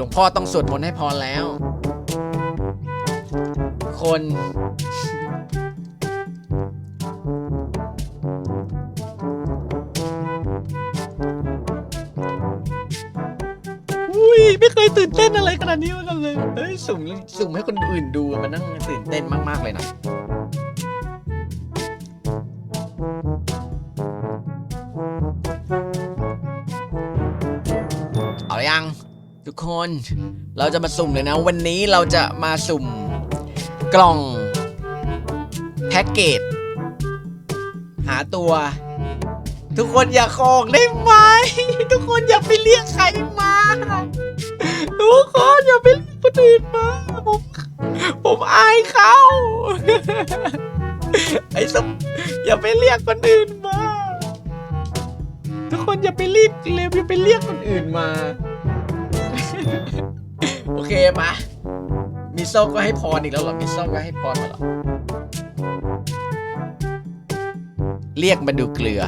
ลวงพ่อต้องสวดมนต์ให้พรแล้ว คน อุ้ยไม่เคยตื่นเต้นอะไรขนาดนี้มาก่อนเลย เฮ้ยสุ่มสุ่มให้คนอื่นดูมันนั่งตื่นเต้นมาก ๆ เลยนะ ทุกคนเราจะมาสุ่มเลยนะ วันนี้เราจะมาสุ่มกล่องแพ็กเกจหาตัว ทุกคนอย่าคอกได้ไหม ทุกคนอย่าไปเรียกใครมา ทุกคนอย่าไปเรียกคนอื่นมาผมผมอายเขาไอ้สมอย่าไปเรียกคนอื่นมา ทุกคนอย่าไปรีบเร็วอย่าไปเรียกคนอื่นมา โอเคปะมิโซก็ให้พรอีกแล้วเหรอมิโซก็ให้พรมาเหรอเรียกมาดูเกลือ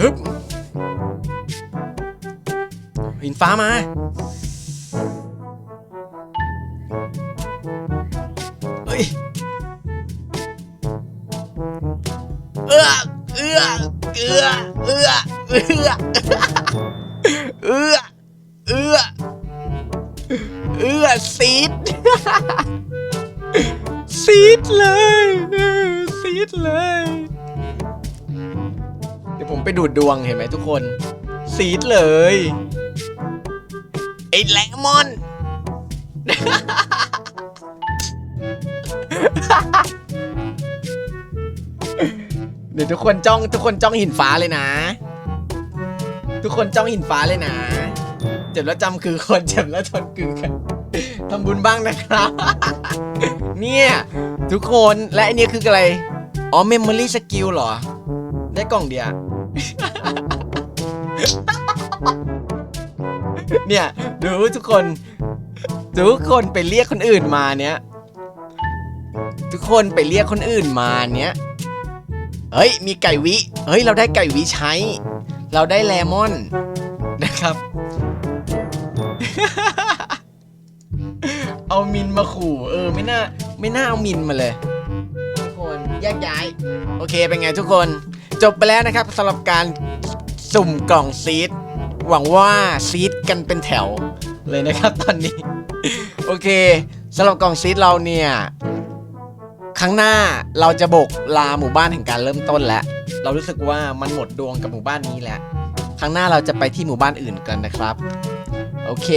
ฮึบหินฟ้ามา เฮ้ย เอื้อ เอื้อ เอื้อ เอื้อ เอื้อเอื้อเอื้อเอื้อซีดซีดเลยซีดเลย เดี๋ยวผมไปดูดดวงเห็นไหมทุกคน ซีดเลยไอ้แลมอนเดี๋ยวทุกคนจ้องทุกคนจ้องหินฟ้าเลยนะ ทุกคนจ้องหินฟ้าเลยนะ เจ็บแล้วจำคือคนเจ็บแล้วทนคือกันทำบุญบ้างนะครับ เนี่ย ทุกคนและอันนี้คืออะไร อ๋อ Memory Skill เหรอ ได้กล่องเดียวเนี่ย ดูทุกคน ทุกคนไปเรียกคนอื่นมาเนี้ยทุกคนไปเรียกคนอื่นมาเนี้ยเฮ้ย มีไก่วิ เฮ้ย เราได้ไก่วิใช้ เราได้เลมอนนะครับ เอามินมาขู่ เออ ไม่น่า ไม่น่าเอามินมาเลยทุกคนแยกย้าย โอเค เป็นไงทุกคน จบไปแล้วนะครับสำหรับการสุ่มกล่องซีด หวังว่าซีดกันเป็นแถวเลยนะครับตอนนี้ โอเคสำหรับกล่องซีดเราเนี่ย ครั้งหน้าเราจะบกลาหมู่บ้านแห่งการเริ่มต้นแล้ว เรารู้สึกว่ามันหมดดวงกับหมู่บ้านนี้แล้ว ครั้งหน้าเราจะไปที่หมู่บ้านอื่นกันนะครับ โอเค